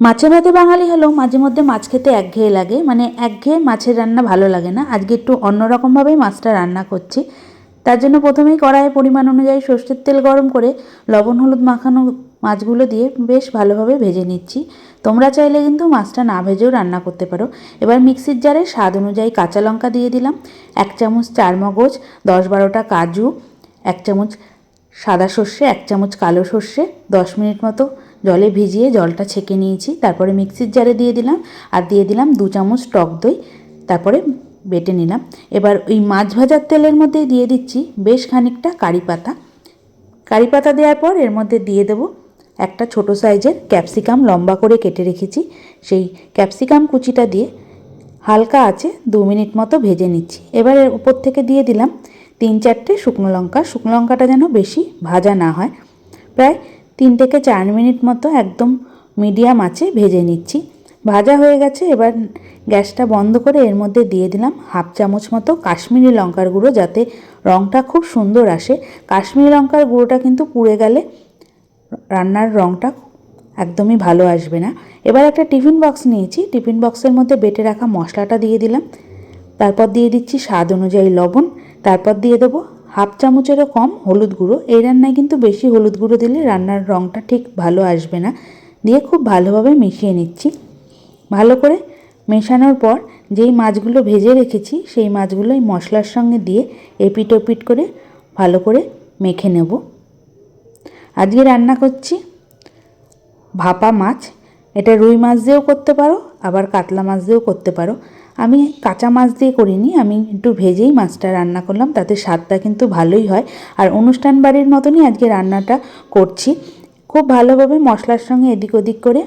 মাছে ভাতে বাঙালি হলেও মাঝে মধ্যে মাছ খেতে একঘেয়ে লাগে। মানে একঘেয়ে মাছের রান্না ভালো লাগে না। আজকে একটু অন্যরকমভাবেই মাছটা রান্না করছি। তার জন্য প্রথমেই কড়াইয়ে পরিমাণ অনুযায়ী সর্ষের তেল গরম করে লবণ, হলুদ মাখানো মাছগুলো দিয়ে বেশ ভালোভাবে ভেজে নিচ্ছি। তোমরা চাইলে কিন্তু মাছটা না ভেজেও রান্না করতে পারো। এবার মিক্সির জারে স্বাদ অনুযায়ী কাঁচা লঙ্কা দিয়ে দিলাম। এক চামচ চার মগজ দশ বারোটা কাজু, এক চামচ সাদা সর্ষে, এক চামচ কালো সর্ষে, দশ মিনিট মতো জলে ভিজিয়ে জলটা ছেঁকে নিয়েছি, তারপরে মিক্সির জারে দিয়ে দিলাম, আর দিয়ে দিলাম দু চামচ টক দই, তারপরে বেটে নিলাম। এবার ওই মাছ ভাজার তেলের মধ্যে দিয়ে দিচ্ছি বেশ খানিকটা কারি পাতা। কারি পাতা দেওয়ার পর এর মধ্যে দিয়ে দেবো একটা ছোট সাইজের ক্যাপসিকাম লম্বা করে কেটে রেখেছি। সেই ক্যাপসিকাম কুচিটা দিয়ে হালকা আছে দু মিনিট মতো ভেজে নিচ্ছি। এবার এর উপর থেকে দিয়ে দিলাম তিন চারটে শুকনো লঙ্কা। শুকনো লঙ্কাটা যেন বেশি ভাজা না হয়। প্রায় তিন থেকে চার মিনিট মতো একদম মিডিয়াম আছে ভেজে নিচ্ছি। ভাজা হয়ে গেছে, এবার গ্যাসটা বন্ধ করে এর মধ্যে দিয়ে দিলাম হাফ চামচ মতো কাশ্মীরি লঙ্কার গুঁড়ো যাতে রঙটা খুব সুন্দর আসে। কাশ্মীরি লঙ্কার গুঁড়োটা কিন্তু পুড়ে গেলে রান্নার রঙটা একদমই ভালো আসবে না। এবার একটা টিফিন বক্স নিয়েছি। টিফিন বক্সের মধ্যে বেটে রাখা মশলাটা দিয়ে দিলাম। তারপর দিয়ে দিচ্ছি স্বাদ অনুযায়ী লবণ। তারপর দিয়ে দেবো হাফ চামচেরও কম হলুদ গুঁড়ো। এই রান্নায় কিন্তু বেশি হলুদ গুঁড়ো দিলে রান্নার রঙটা ঠিক ভালো আসবে না। দিয়ে খুব ভালোভাবে মিশিয়ে নিচ্ছি। ভালো করে মেশানোর পর যেই মাছগুলো ভেজে রেখেছি, সেই মাছগুলো এই মশলার সঙ্গে দিয়ে এপিট ওপিট করে ভালো করে মেখে নেব। আজকে রান্না করছি ভাপা মাছ। এটা রুই মাছ দিয়েও করতে পারো, আবার কাতলা মাছ দিয়েও করতে পারো। আমি কাঁচা মাছ দিয়ে করিনি, আমি একটু ভেজেই মাছটা রান্না করলাম, তাতে স্বাদটা কিন্তু ভালোই হয়। আর অনুষ্ঠান বাড়ির মতনই আজকে রান্নাটা করছি। খুব ভালোভাবে মশলার সঙ্গে এদিক ওদিক করে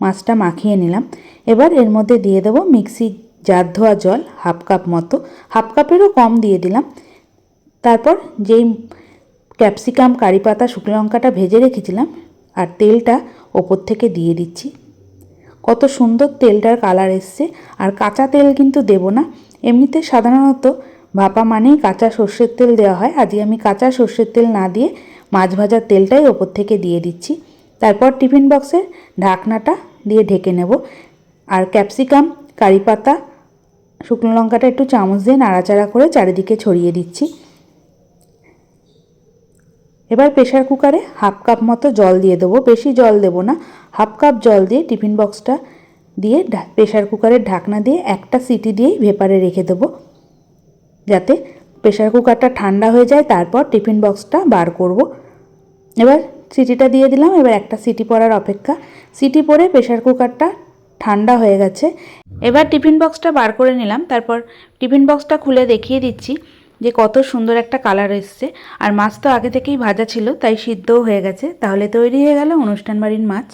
মাছটা মাখিয়ে নিলাম। এবার এর মধ্যে দিয়ে দেবো মিক্সি জার ধোয়া জল, হাফ কাপ মতো। হাফ কাপেরও কম দিয়ে দিলাম। তারপর যেই ক্যাপসিকাম, কারি পাতা, শুকনো লঙ্কাটা ভেজে রেখেছিলাম, আর তেলটা ওপর থেকে দিয়ে দিচ্ছি। কত সুন্দর তেলটার কালার এসছে। আর কাঁচা তেল কিন্তু দেব না। এমনিতে সাধারণত ভাপা মানেই কাঁচা সর্ষের তেল দেওয়া হয়। আজকে আমি কাঁচা সর্ষের তেল না দিয়ে মাছ ভাজার তেলটাই ওপর থেকে দিয়ে দিচ্ছি। তারপর টিফিন বক্সের ঢাকনাটা দিয়ে ঢেকে নেব। আর ক্যাপসিকাম, কারি পাতা, শুকনো লঙ্কাটা একটু চামচ দিয়ে নাড়াচাড়া করে চারিদিকে ছড়িয়ে দিচ্ছি। এবার প্রেশার কুকারে হাফ কাপ মতো জল দিয়ে দেবো। বেশি জল দেবো না। হাফ কাপ জল দিয়ে টিফিন বক্সটা দিয়ে প্রেশার কুকারের ঢাকনা দিয়ে একটা সিটি দিয়েই ভেপারে রেখে দেবো। যাতে প্রেশার কুকারটা ঠান্ডা হয়ে যায়, তারপর টিফিন বক্সটা বার করব। এবার সিটিটা দিয়ে দিলাম। এবার একটা সিটি পড়ার অপেক্ষা। সিটি পরে প্রেশার কুকারটা ঠান্ডা হয়ে গেছে। এবার টিফিন বক্সটা বার করে নিলাম। তারপর টিফিন বক্সটা খুলে দেখিয়ে দিচ্ছি। যে কত সুন্দর একটা কালার এসছে। আর মাছ তো আগে থেকেই ভাজা ছিল, তাই সিদ্ধও হয়ে গেছে। তাহলে তৈরি হয়ে গেল অনুষ্ঠান বাড়ির মাছ।